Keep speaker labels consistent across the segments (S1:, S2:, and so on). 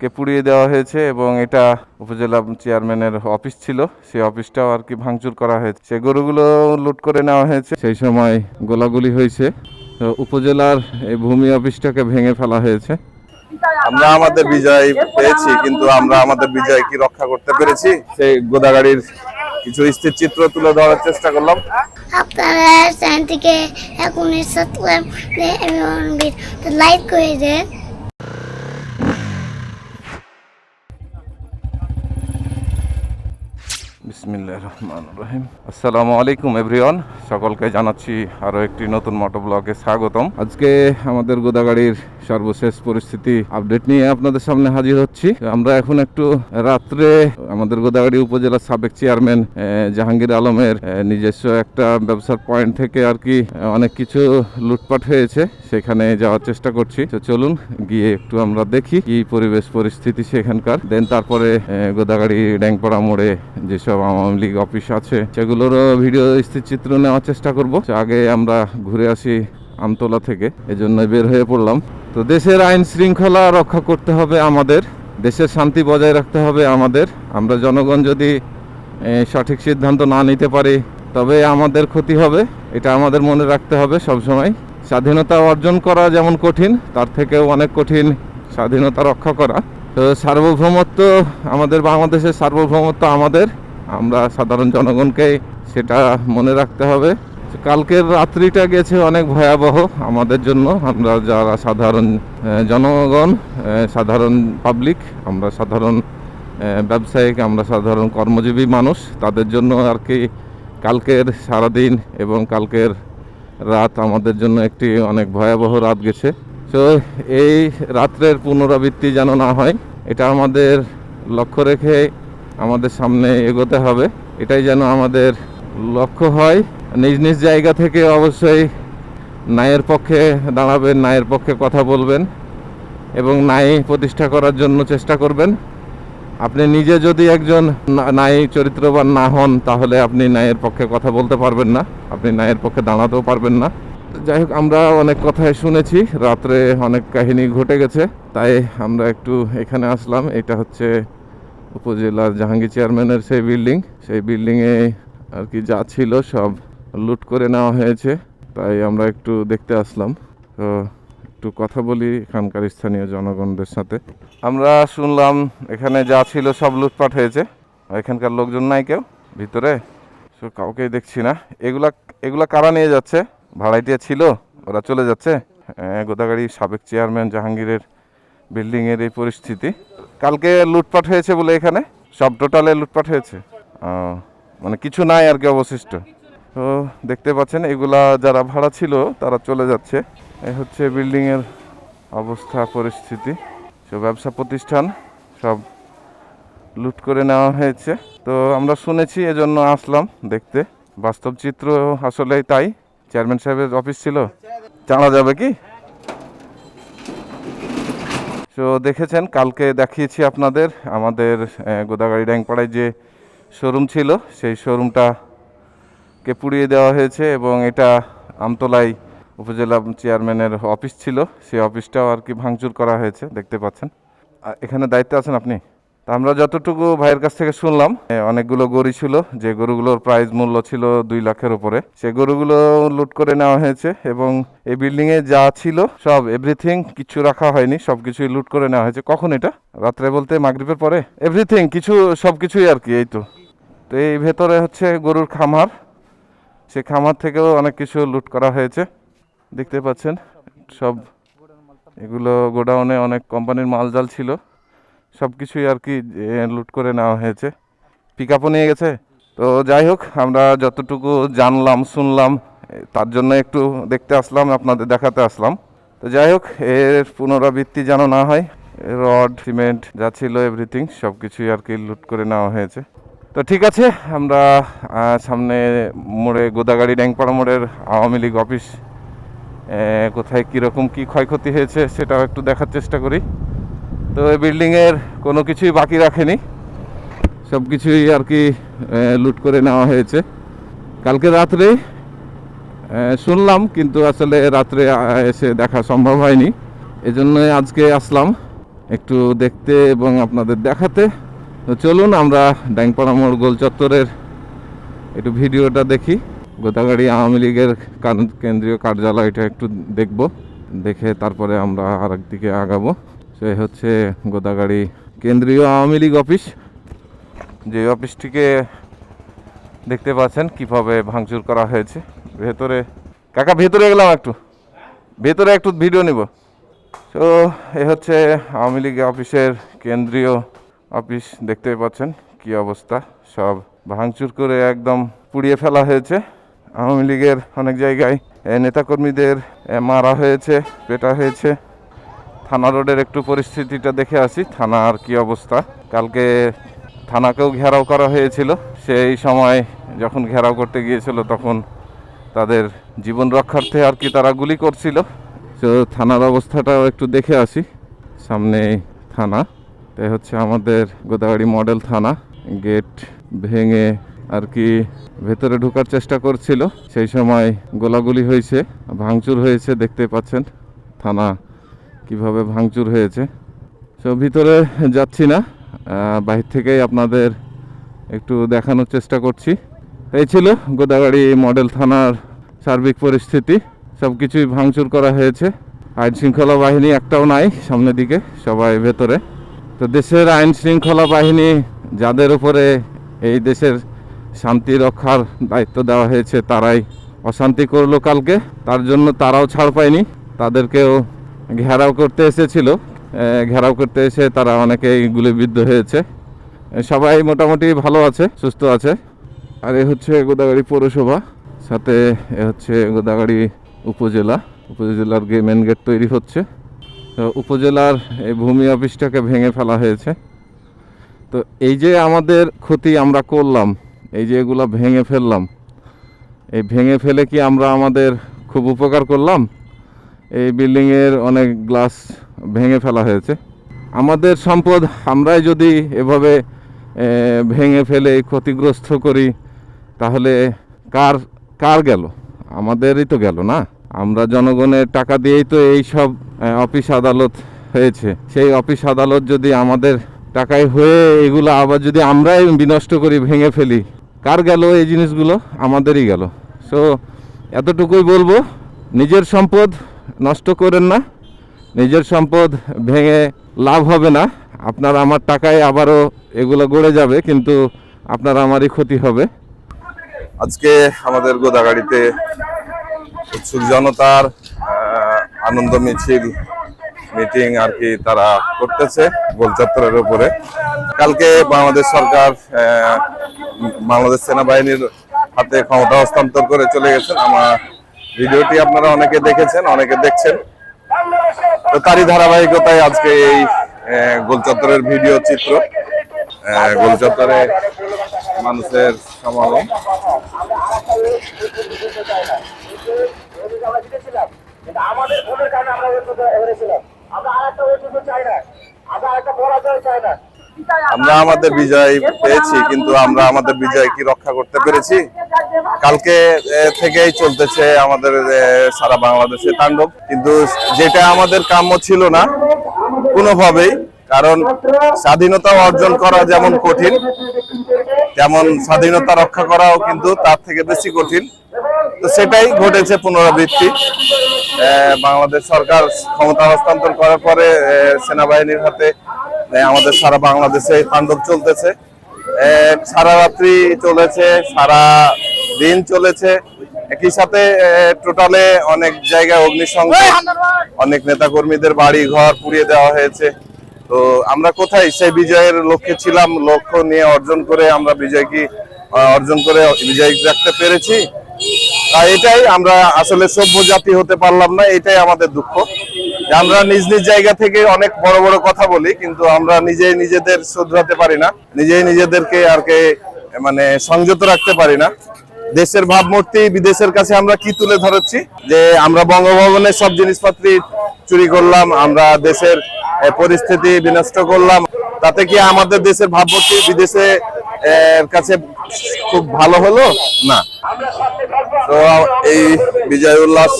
S1: কে পুড়িয়ে দেওয়া হয়েছে এবং এটা উপজেলা চেয়ারম্যানের অফিস ছিল সেই অফিসটাও আর কি ভাঙচুর করা হয়েছে। সে গরুগুলো লুট করে নেওয়া হয়েছে। সেই সময় গোলাগুলি হয়েছে। তো উপজেলার এই ভূমি অফিসটাকে ভেঙে ফেলা হয়েছে।
S2: আমরা আমাদের বিজয় পেয়েছি কিন্তু আমরা আমাদের বিজয় কি রক্ষা করতে পেরেছি। সেই গোদাগাড়ির কিছু স্থির চিত্র তুলে ধরার চেষ্টা করলাম।
S3: আপনারা চ্যানেলটিকে এখনই সাবস্ক্রাইব লাইক করে দেন।
S1: বিসমিল্লাহ রহমান রহিম। আসসালামু আলাইকুম এভরিওয়ান, সকলকে জানাচ্ছি আরও একটি নতুন মোটো ব্লগে স্বাগতম। আজকে আমাদের গোদাগাড়ির সর্বশেষ পরিস্থিতি আপডেট নিয়ে আপনাদের সামনে হাজির হচ্ছি। আমরা এখন একটু রাত্রে আমাদের গোদাগাড়ি উপজেলার সাবেক চেয়ারম্যান জাহাঙ্গীর আলমের নিজস্ব একটা ব্যবসার পয়েন্ট থেকে আর কি অনেক কিছু লুটপাট হয়েছে। সেখানে যাওয়ার চেষ্টা করছি। তো চলুন, গিয়ে একটু আমরা দেখি কি পরিবেশ পরিস্থিতি সেখানকার। দেন তারপরে গোদাগাড়ি ড্যাংপাড়া মোড়ে যেসব আওয়ামী লীগ অফিস আছে, সেগুলোরও ভিডিও স্থির চিত্র নেওয়ার চেষ্টা করব। আগে আমরা ঘুরে আসি আমতলা থেকে এজন্য বের হয়ে পড়লাম। তো দেশের আইন শৃঙ্খলা রক্ষা করতে হবে আমাদের, দেশের শান্তি বজায় রাখতে হবে আমাদের। আমরা জনগণ যদি সঠিক সিদ্ধান্ত না নিতে পারি, তবে আমাদের ক্ষতি হবে, এটা আমাদের মনে রাখতে হবে সব সময় স্বাধীনতা অর্জন করা যেমন কঠিন, তার থেকেও অনেক কঠিন স্বাধীনতা রক্ষা করা। তো সার্বভৌমত্ব, আমাদের বাংলাদেশের সার্বভৌমত্ব আমাদের। আমরা সাধারণ জনগণকে সেটা মনে রাখতে হবে। কালকের রাত্রিটা গেছে অনেক ভয়াবহ আমাদের জন্য। আমরা যারা সাধারণ জনগণ সাধারণ পাবলিক আমরা সাধারণ ব্যবসায়িক, আমরা সাধারণ কর্মজীবী মানুষ, তাদের জন্য আর কি কালকের সারাদিন এবং কালকের রাত আমাদের জন্য একটি অনেক ভয়াবহ রাত গেছে। তো এই রাত্রের পুনরাবৃত্তি যেন না হয়, এটা আমাদের লক্ষ্য রেখে আমাদের সামনে এগোতে হবে। এটাই যেন আমাদের লক্ষ্য হয়। নিজ নিজ জায়গা থেকে অবশ্যই ন্যায়ের পক্ষে দাঁড়াবেন ন্যায়ের পক্ষে কথা বলবেন এবং ন্যায় প্রতিষ্ঠা করার জন্য চেষ্টা করবেন। আপনি নিজে যদি একজন না- ন্যায় চরিত্রবান না হন, তাহলে আপনি ন্যায়ের পক্ষে কথা বলতে পারবেন না, আপনি ন্যায়ের পক্ষে দাঁড়াতেও পারবেন না। যাই হোক, আমরা অনেক কথাই শুনেছি, রাত্রে অনেক কাহিনী ঘটে গেছে, তাই আমরা একটু এখানে আসলাম। এটা হচ্ছে উপজেলার জাহাঙ্গীর চেয়ারম্যানের সেই বিল্ডিং, সেই বিল্ডিংয়ে আর কি যা ছিল সব লুট করে নেওয়া হয়েছে তাই আমরা একটু দেখতে আসলাম। তো একটু কথা বলি এখানকার স্থানীয় জনগণদের সাথে। আমরা শুনলাম এখানে যা ছিল সব লুটপাট হয়েছে। এখানকার লোকজন নাই কেউ? ভিতরে? সো কাউকেই দেখছি না। এগুলা এগুলা কারা নিয়ে যাচ্ছে? ভাড়াইটিয়া ছিল? ওরা চলে যাচ্ছে? হ্যাঁ, গোদাগাড়ি সাবেক চেয়ারম্যান জাহাঙ্গীরের বিল্ডিংয়ের এই পরিস্থিতি। কালকে লুটপাট হয়েছে বলে এখানে? সব টোটালে লুটপাট হয়েছে? মানে কিছু নাই আর কি অবশিষ্ট? তো দেখতে পাচ্ছেন, এগুলা যারা ভাড়া ছিল, তারা চলে যাচ্ছে। এই হচ্ছে বিল্ডিংয়ের অবস্থা, পরিস্থিতি। সব ব্যবসা প্রতিষ্ঠান সব লুট করে নেওয়া হয়েছে। তো আমরা শুনেছি, এজন্য আসলাম দেখতে। বাস্তব চিত্র আসলেই তাই। চেয়ারম্যান সাহেবের অফিস ছিল। জানা যাবে কি? তো দেখেছেন, কালকে দেখিয়েছি আপনাদের, আমাদের গোদাগাড়ি ড্যাংপাড়ায় যে শোরুম ছিল, সেই শোরুমটা কে পুড়িয়ে দেওয়া হয়েছে এবং এটা আমতলাই উপজেলা চেয়ারম্যানের অফিস ছিল। সেই অফিসটাও আর কি ভাঙচুর করা হয়েছে, দেখতে পাচ্ছেন। এখানে দায়িত্বে আছেন আপনি? তা আমরা যতটুকু ভাইয়ের কাছ থেকে শুনলাম অনেকগুলো গরু ছিল, যে গরুগুলোর প্রাইস মূল্য ছিল দুই লাখের উপরে। সে গরুগুলো লুট করে নেওয়া হয়েছে এবং এই বিল্ডিং এ যা ছিল সব এভরিথিং কিছু রাখা হয়নি, সব কিছুই লুট করে নেওয়া হয়েছে। কখন এটা? রাত্রে বলতে মাগরিবের পরে? এভরিথিং কিছু সব কিছুই আর কি, এই তো। তো এই ভেতরে হচ্ছে গরুর খামার। সে খামার থেকেও অনেক কিছু লুট করা হয়েছে। দেখতে পাচ্ছেন, সব এগুলো গোডাউনে অনেক কোম্পানির মালজাল ছিল। সব কিছুই আর কি লুট করে নেওয়া হয়েছে। পিক আপও নিয়ে গেছে। তো যাই হোক, আমরা যতটুকু জানলাম, শুনলাম তার জন্য একটু দেখতে আসলাম, আপনাদের দেখাতে আসলাম। তো যাই হোক, এর পুনরাবৃত্তি যেন না হয়, রড, সিমেন্ট, যা ছিল এভরিথিং সব কিছুই আর কি লুট করে নেওয়া হয়েছে। তো ঠিক আছে, আমরা সামনে মোড়ে গোদাগাড়ি ড্যাংপাড়া মোড়ের আওয়ামী লীগ অফিস কোথায় কীরকম কী ক্ষয়ক্ষতি হয়েছে সেটাও একটু দেখার চেষ্টা করি। তো এই বিল্ডিংয়ের কোনো কিছুই বাকি রাখেনি, সব কিছুই আর কি লুট করে নেওয়া হয়েছে। কালকে রাত্রে শুনলাম, কিন্তু আসলে রাত্রে এসে দেখা সম্ভব হয়নি। এজন্য আজকে আসলাম, একটু দেখতে এবং আপনাদের দেখাতে। তো চলুন আমরা ড্যাংপাড়া মোড় গোল চত্বরের একটু ভিডিওটা দেখি। গোদাগাড়ি আওয়ামী লীগের কান- কেন্দ্রীয় কার্যালয়টা একটু দেখব। দেখে তারপরে আমরা আর দিকে আগাবো। সে হচ্ছে গোদাগাড়ি কেন্দ্রীয় আওয়ামী লীগ অফিস। যে অফিসটিকে দেখতে পাচ্ছেন, কীভাবে ভাঙচুর করা হয়েছে। ভেতরে কাকা, ভেতরে গেলাম একটু। ভেতরে একটু ভিডিও নিব। তো এ হচ্ছে আওয়ামী লীগ অফিসের কেন্দ্রীয় অফিস দেখতে পাচ্ছেন, কি অবস্থা? সব ভাঙচুর করে একদম পুড়িয়ে ফেলা হয়েছে। আওয়ামী লীগের অনেক জায়গায় নেতাকর্মীদের মারা হয়েছে, পেটা হয়েছে। থানা রোডের একটু পরিস্থিতিটা দেখে আসি, থানার কি অবস্থা? কালকে থানাকেও ঘেরাও করা হয়েছিল। সেই সময় যখন ঘেরাও করতে গিয়েছিল, তখন তাদের জীবন রক্ষার্থে আর কি তারা গুলি করছিল। তো থানার অবস্থাটাও একটু দেখে আসি সামনে থানা। তাই হচ্ছে আমাদের গোদাগাড়ি মডেল থানা। গেট ভেঙে আর কি ভেতরে ঢোকার চেষ্টা করছিল। সেই সময় গোলাগুলি হয়েছে, ভাঙচুর হয়েছে দেখতে পাচ্ছেন থানা কীভাবে ভাঙচুর হয়েছে। সো ভিতরে যাচ্ছি না। বাহির থেকেই আপনাদের একটু দেখানোর চেষ্টা করছি। এই ছিল গোদাগাড়ি মডেল থানার সার্বিক পরিস্থিতি। সব কিছুই ভাঙচুর করা হয়েছে। আইন শৃঙ্খলা বাহিনী একটাও নাই সামনের দিকে, সবাই ভেতরে। তো দেশের আইন শৃঙ্খলা বাহিনী যাদের উপরে এই দেশের শান্তি রক্ষার দায়িত্ব দেওয়া হয়েছে, তারাই অশান্তি করল কালকে। তার জন্য তারাও ছাড় পায়নি। তাদেরকেও ঘেরাও করতে এসেছিল। ঘেরাও করতে এসে তারা অনেকেই গুলিবিদ্ধ হয়েছে। সবাই মোটামুটি ভালো আছে, সুস্থ আছে। আর এ হচ্ছে গোদাগাড়ি পৌরসভা, সাথে এ হচ্ছে গোদাগাড়ি উপজেলা। উপজেলার মেন গেট তৈরি হচ্ছে। উপজেলার এই ভূমি অফিসটাকে ভেঙে ফেলা হয়েছে। তো এই যে আমাদের ক্ষতি আমরা করলাম, এই যে এগুলো ভেঙে ফেললাম, এই ভেঙে ফেলে কি আমরা আমাদের খুব উপকার করলাম? এই বিল্ডিংয়ের অনেক গ্লাস ভেঙে ফেলা হয়েছে। আমাদের সম্পদ আমরাই যদি এভাবে ভেঙে ফেলে ক্ষতিগ্রস্ত করি, তাহলে কার কার গেল? আমাদেরই তো গেল না? আমরা জনগণের টাকা দিয়েই তো এই সব অফিস আদালত হয়েছে। সেই অফিস আদালত যদি আমাদের টাকায় হয়ে এগুলো আবার যদি আমরাই বিনষ্ট করি, ভেঙে ফেলি, কার গেল এই জিনিসগুলো? আমাদেরই গেল। সো এতটুকুই বলব, নিজের সম্পদ নষ্ট করেন না, নিজের সম্পদ ভেঙে লাভ হবে না। আপনার আমার টাকায় আবারও এগুলো গড়ে যাবে, কিন্তু আপনার আমারই ক্ষতি হবে।
S2: আজকে আমাদের গোদাগাড়িতে উৎসুক জনতার আনন্দ মিছিল মিটিং আর কি তারা করতেছে গোল চত্বরের উপরে। কালকে বাংলাদেশ সরকার বাংলাদেশ সেনাবাহিনীর হাতে ক্ষমতা হস্তান্তর করে চলে গেছেন আমার ভিডিওটি আপনারা অনেকে দেখেছেন অনেকে দেখছেন। তো তারই ধারাবাহিকতায় আজকে এই আহ, গোল চত্বরের ভিডিও চিত্র। আহ, গোল চত্বরে মানুষের সমাগম।
S4: আমাদের কারণে আমরা হেরেছিলাম আমরা চাই না। আমরা পরাজয় চাই না।
S2: আমরা আমাদের বিজয় পেয়েছি, কিন্তু আমরা আমাদের বিজয় কি রক্ষা করতে পেরেছি? কালকে থেকেই চলতেছে আমাদের সারা বাংলাদেশে তাণ্ডব। কিন্তু যেটা আমাদের কাম্য ছিল না, কোনোভাবেই, কারণ স্বাধীনতা অর্জন করা যেমন কঠিন, তেমন স্বাধীনতা রক্ষা করাও কিন্তু তার থেকে বেশি কঠিন। তো সেটাই ঘটেছে পুনরাবৃত্তি। বাংলাদেশ সরকার ক্ষমতা হস্তান্তর করার পরে সেনাবাহিনীর হাতে আমাদের সারা বাংলাদেশে তাণ্ডব চলতেছে। সারা রাত্রি চলেছে, সারা দিন চলেছে। একই সাথে টোটালে অনেক জায়গায় অগ্নিসংযোগ, অনেক নেতাকর্মীদের বাড়ি ঘর পুড়িয়ে দেওয়া হয়েছে। তো আমরা কোথায়? সেই বিজয়ের লক্ষ্যে ছিলাম, লক্ষ্য নিয়ে অর্জন করে আমরা বিজয় কি অর্জন করে বিজয় রাখতে পেরেছি। এটাই আমরা আসলে সভ্য জাতি হতে পারলাম না, এটাই আমাদের দুঃখ। আমরা নিজ নিজ জায়গা থেকে অনেক বড় বড় কথা বলি, কিন্তু আমরা নিজেই নিজেদের শুধরাতে পারি না, নিজেই নিজেদেরকে আর কি মানে সংযত রাখতে পারি না। দেশের ভাবমূর্তি বিদেশের কাছে আমরা কি তুলে ধরাচ্ছি যে আমরা বঙ্গভবনের সব জিনিসপত্র চুরি করলাম, আমরা দেশের পরিস্থিতি বিনষ্ট করলাম। তাতে কি আমাদের দেশের ভাবমূর্তি বিদেশে কাছে খুব ভালো হলো? না। তো এই বিজয় উল্লাস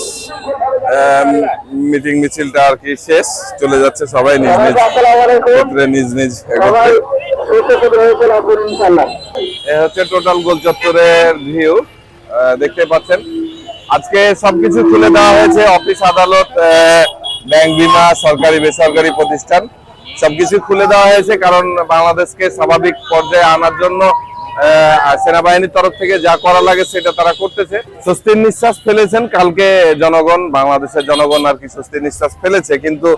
S2: মিটিং মিছিলটা আর কি শেষ। চলে যাচ্ছে সবাই নিজ নিজ নিজ নিজ এ হচ্ছে টোটাল গোল চত্বরের ভিউ দেখতে পাচ্ছেন। আজকে সবকিছু খুলে দেওয়া হয়েছে, অফিস আদালত ব্যাংক বিমা, সরকারি, বেসরকারি প্রতিষ্ঠান। সবকিছু খুলে দেওয়া হয়েছে কারণ বাংলাদেশকে স্বাভাবিক পর্যায়ে আনার জন্য সেনাবাহিনীর তরফ থেকে যা করা লাগে সেটা তারা করতেছে। স্বস্তির নিঃশ্বাস ফেলেছেন। কালকে জনগণ, বাংলাদেশের জনগণ আর কি স্বস্তির নিঃশ্বাস ফেলেছে। কিন্তু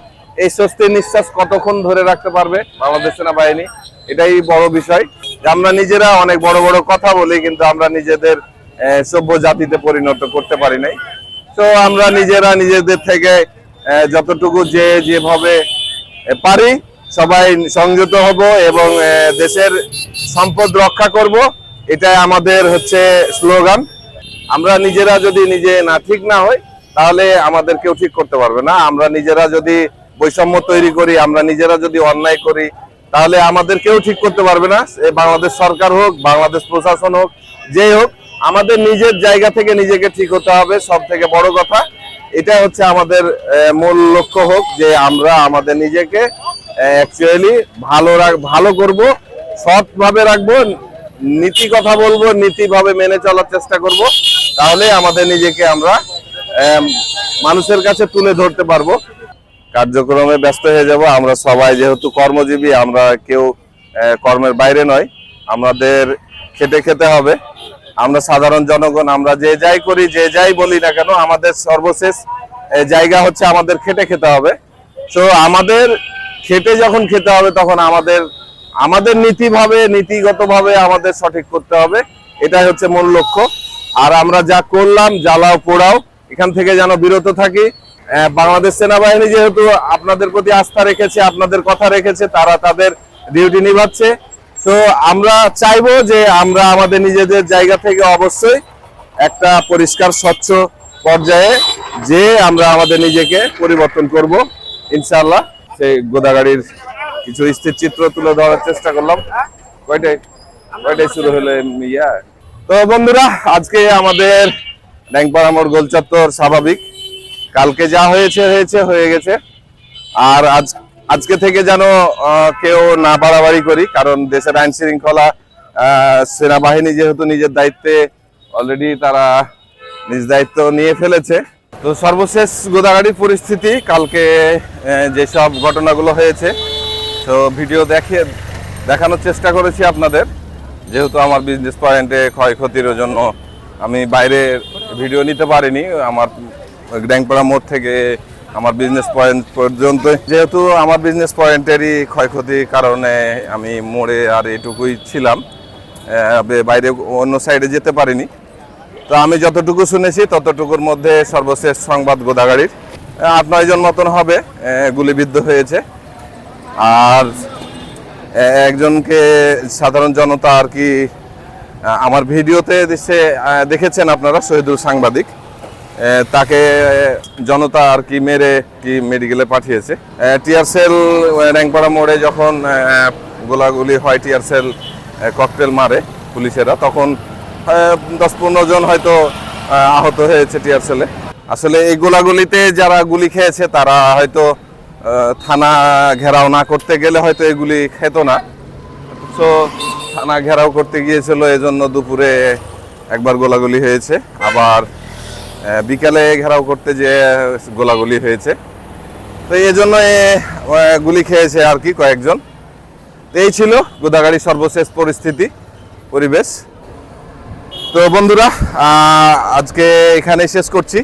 S2: এই স্বস্তির নিঃশ্বাস কতক্ষণ ধরে রাখতে পারবে বাংলাদেশ সেনাবাহিনী? এটাই বড় বিষয়। আমরা নিজেরা অনেক বড় বড় কথা বলি, কিন্তু আমরা নিজেদের সভ্য জাতিতে পরিণত করতে পারি নাই। তো আমরা নিজেরা নিজেদের থেকে যতটুকু যে যেভাবে পারি সবাই সংযত হব এবং দেশের সম্পদ রক্ষা করব, এটাই আমাদের হচ্ছে স্লোগান। আমরা নিজেরা যদি নিজে না ঠিক না হই, তাহলে আমাদের কেউ ঠিক করতে পারবে না। আমরা নিজেরা যদি বৈষম্য তৈরি করি, আমরা নিজেরা যদি অন্যায় করি, তাহলে আমাদের কেউ ঠিক করতে পারবে না। বাংলাদেশ সরকার হোক, বাংলাদেশ প্রশাসন হোক যেই হোক, আমাদের নিজের জায়গা থেকে নিজেকে ঠিক হতে হবে, সব থেকে বড় কথা। এটা হচ্ছে আমাদের মূল লক্ষ্য হোক, যে আমরা আমাদের নিজেকে অ্যাকচুয়ালি ভালো ভালো করব। সৎভাবে রাখব, নীতি কথা বলব, নীতিভাবে মেনে চলার চেষ্টা করব, তাহলে আমাদের নিজেকে আমরা মানুষের কাছে তুলে ধরতে পারব। কার্যক্রমে ব্যস্ত হয়ে যাব, আমরা সবাই যেহেতু কর্মজীবী, আমরা কেউ কর্মের বাইরে নয়, আমাদের খেটে খেতে হবে। আমরা সাধারণ জনগণ, আমরা যে যাই করি, যে যাই বলি না কেন, আমাদের সর্বশেষ জায়গা হচ্ছে আমাদের খেটে খেতে হবে। তো আমাদের খেটে যখন খেতে হবে, তখন আমাদের আমাদের নীতিভাবে, নীতিগতভাবে আমাদের সঠিক করতে হবে। এটাই হচ্ছে মূল লক্ষ্য। আর আমরা যা করলাম, জ্বালাও, পোড়াও, এখান থেকে যেন বিরত থাকি। বাংলাদেশ সেনাবাহিনী যেহেতু আপনাদের প্রতি আস্থা রেখেছে, আপনাদের কথা রেখেছে, তারা তাদের ডিউটি নিভাচ্ছে। তো আমরা চাইব যে আমরা আমাদের নিজেদের জায়গা থেকে অবশ্যই একটা পরিষ্কার, স্বচ্ছ পর্যায়ে যে আমরা আমাদের নিজেকে পরিবর্তন করব। ইনশাআল্লাহ, সেই গোদাগাড়ির কিছু চিত্র তুলে ধরার চেষ্টা করলাম। কয়টায়? কয়টায় শুরু হলো ইয়া? তো বন্ধুরা, আজকে আমাদের ড্যাংপাড়া মোড় গোলচত্বর স্বাভাবিক। কালকে যা হয়েছে হয়েছে, হয়ে গেছে। আর আজ, আজকে থেকে যেন কেউ না বাড়াবাড়ি করি, কারণ দেশের আইন শৃঙ্খলা সেনাবাহিনী যেহেতু নিজের দায়িত্বে অলরেডি তারা নিজ দায়িত্ব নিয়ে ফেলেছে। তো সর্বশেষ গোদাগাড়ির পরিস্থিতি, কালকে যেসব ঘটনাগুলো হয়েছে তো ভিডিও দেখে দেখানোর চেষ্টা করেছি আপনাদের। যেহেতু আমার বিজনেস পয়েন্টে ক্ষয়ক্ষতির জন্য আমি বাইরে ভিডিও নিতে পারিনি, আমার ড্যাংপাড়া মোড় থেকে আমার বিজনেস পয়েন্ট পর্যন্ত। যেহেতু আমার বিজনেস পয়েন্টেরই ক্ষয়ক্ষতির কারণে আমি মোড়ে আর এটুকুই ছিলাম বাইরে অন্য সাইডে যেতে পারিনি। তো আমি যতটুকু শুনেছি, ততটুকুর মধ্যে সর্বশেষ সংবাদ গোদাগাড়ির আট নয় জন মতন হবে গুলিবিদ্ধ হয়েছে। আর একজনকে সাধারণ জনতা আর কি আমার ভিডিওতে দিচ্ছে দেখেছেন আপনারা, শহীদুল সাংবাদিক। তাকে জনতা আর কি মেরে কি মেডিকেলে পাঠিয়েছে। টিয়ারসেল র্যাংপাড়া মোড়ে যখন গোলাগুলি হয় টিয়ারসেল ককটেল মারে পুলিশেরা, তখন দশ পনেরো জন হয়তো আহত হয়েছে টিয়ার সেলে। আসলে এই গোলাগুলিতে যারা গুলি খেয়েছে, তারা হয়তো থানা ঘেরাও না করতে গেলে হয়তো এগুলি খেত না। তো থানা ঘেরাও করতে গিয়েছিল, এজন্য দুপুরে একবার গোলাগুলি হয়েছে। আবার বিকালে ঘেরাও করতে যে গোলাগুলি হয়েছে। তো এই জন্য গুলি খেয়েছে আর কি কয়েকজন। এই ছিল গোদাগাড়ির সর্বশেষ পরিস্থিতি, পরিবেশ। তো বন্ধুরা আজকে এখানে শেষ করছি।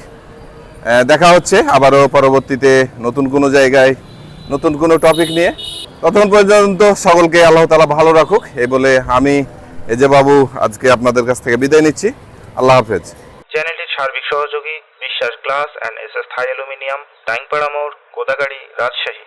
S2: দেখা হচ্ছে। আবারও পরবর্তীতে নতুন কোনো জায়গায় নতুন কোনো টপিক নিয়ে। ততক্ষণ পর্যন্ত সকলকে আল্লাহ তালা ভালো রাখুক। এই বলে আমি এজে বাবু আজকে আপনাদের কাছ থেকে বিদায় নিচ্ছি। আল্লাহ হাফেজ।
S5: চ্যানেলটির সার্বিক সহযোগী, Biswas glass and S S Thai aluminium, Taingpara মোড়, কোদাগাড়ি, রাজশাহী।